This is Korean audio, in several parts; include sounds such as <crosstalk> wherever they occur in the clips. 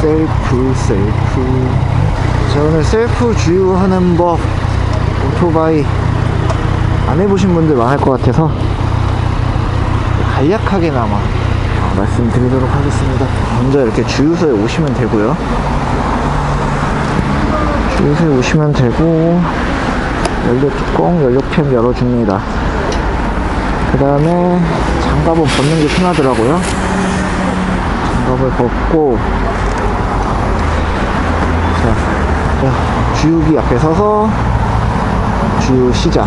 셀프 셀프. 자 오늘 셀프 주유하는 법 오토바이 안 해보신 분들 많을 것 같아서 간략하게나마 어, 말씀드리도록 하겠습니다. 먼저 이렇게 주유소에 오시면 되고요. 주유소에 오시면 되고 연료 뚜껑 연료캡 열어줍니다. 그 다음에 장갑은 벗는 게 편하더라고요. 장갑을 벗고 자, 자, 주유기 앞에 서서 주유 시작.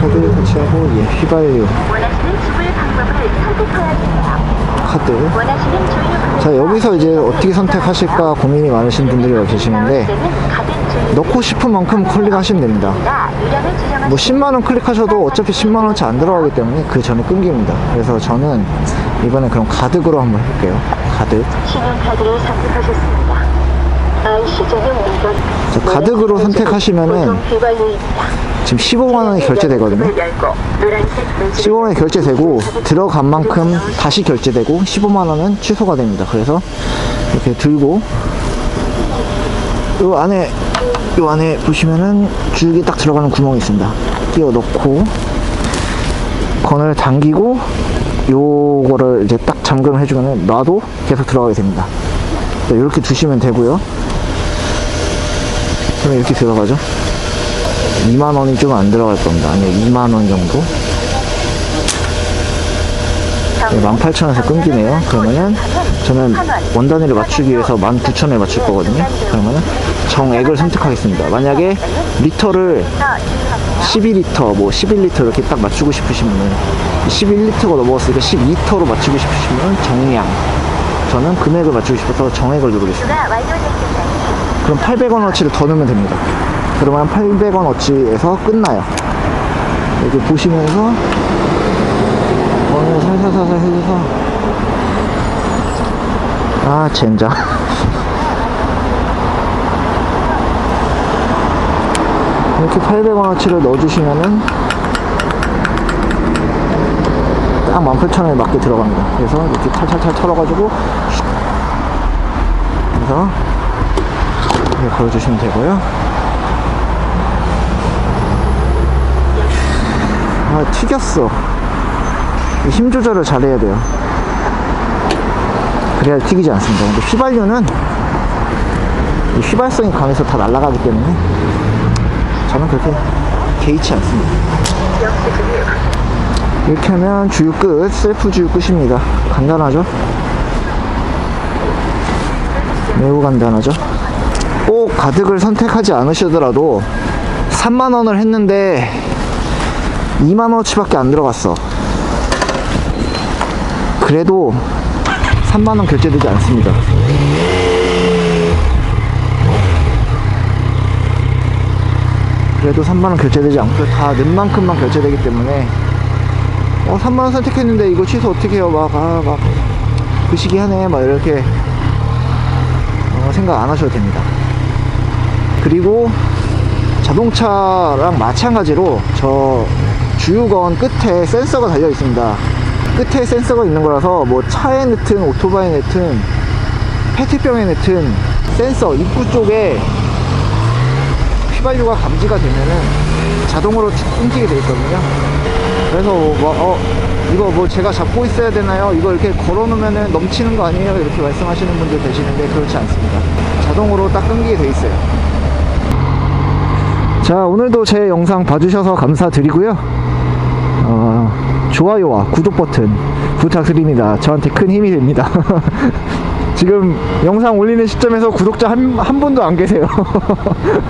카드 터치하고 예 휘발유. 카드. 자 여기서 이제 어떻게 선택하실까 고민이 많으신 분들이 계시는데 넣고 싶은 만큼 클릭하시면 됩니다. 뭐 10만원 클릭하셔도 어차피 10만원치 안 들어가기 때문에 그 전에 끊깁니다. 그래서 저는 이번에 그럼 가득으로 한번 해볼게요. 가득. 신용카드를 선택하셨습니다. 자, 가득으로 선택하시면은. 지금 15만 원이 결제되거든요. 열고 노란색 표시 15만 원이 결제되고 들어간 만큼 다시 결제되고 15만 원은 취소가 됩니다. 그래서 이렇게 들고 요 안에 요 안에 보시면은 주유기 딱 들어가는 구멍이 있습니다. 끼워 넣고 건을 당기고 요거를 이제 딱 잠금을 해주면은 놔도 계속 들어가게 됩니다. 네, 이렇게 두시면 되고요 그러면 이렇게 들어가죠 2만원이 좀 안 들어갈 겁니다 아니요 2만원 정도 네, 18,000원에서 끊기네요. 그러면은 저는 원 단위를 맞추기 위해서 19,000원에 맞출 거거든요. 그러면은 정액을 선택하겠습니다. 만약에 리터를 12리터, 뭐 11리터 이렇게 딱 맞추고 싶으시면은 11리터가 넘어갔으니까 12리터로 맞추고 싶으시면 정량. 저는 금액을 맞추고 싶어서 정액을 누르겠습니다. 그럼 800원어치를 더 넣으면 됩니다. 그러면 800원어치에서 끝나요. 이렇게 보시면서 어느 살살살살 해줘서 아 젠장 <laughs> 이렇게 800원어치를 넣어주시면은 딱 18,000원에 맞게 들어갑니다. 그래서 이렇게 찰찰찰 털어가지고 그래서 이렇게 걸어주시면 되고요. 아, 튀겼어. 이힘 조절을 잘해야 돼요. 그래야 튀기지 않습니다. 근데 휘발유는 이 휘발성이 강해서 다 날아가기 때문에 저는 그렇게 개의치 않습니다. 이렇게 하면 주유 끝, 셀프 주유 끝입니다. 간단하죠? 매우 간단하죠? 꼭 가득을 선택하지 않으시더라도 3만원을 했는데 2만원어치 밖에 안 들어갔어. 그래도 3만원 결제되지 않습니다. 그래도 3만원 결제되지 않고 다 넣은 만큼만 결제되기 때문에 어 3만원 선택했는데 이거 취소 어떻게 해요? 막 아 막 그 시기 하네. 막 이렇게 어, 생각 안 하셔도 됩니다. 그리고 자동차랑 마찬가지로 저 주유건 끝에 센서가 달려 있습니다. 끝에 센서가 있는 거라서 뭐 차에 넣든 오토바이에 넣든 페트병에 넣든 센서 입구 쪽에 휘발유가 감지가 되면은 자동으로 끊기게 돼 있거든요. 그래서 뭐, 어, 이거 뭐 제가 잡고 있어야 되나요? 이거 이렇게 걸어 놓으면은 넘치는 거 아니에요? 이렇게 말씀하시는 분들 계시는데 그렇지 않습니다. 자동으로 딱 끊기게 돼 있어요. 자, 오늘도 제 영상 봐주셔서 감사드리고요. 어, 좋아요와 구독 버튼 부탁드립니다. 저한테 큰 힘이 됩니다. <laughs> 지금 영상 올리는 시점에서 구독자 한, 한 분도 안 계세요. <laughs>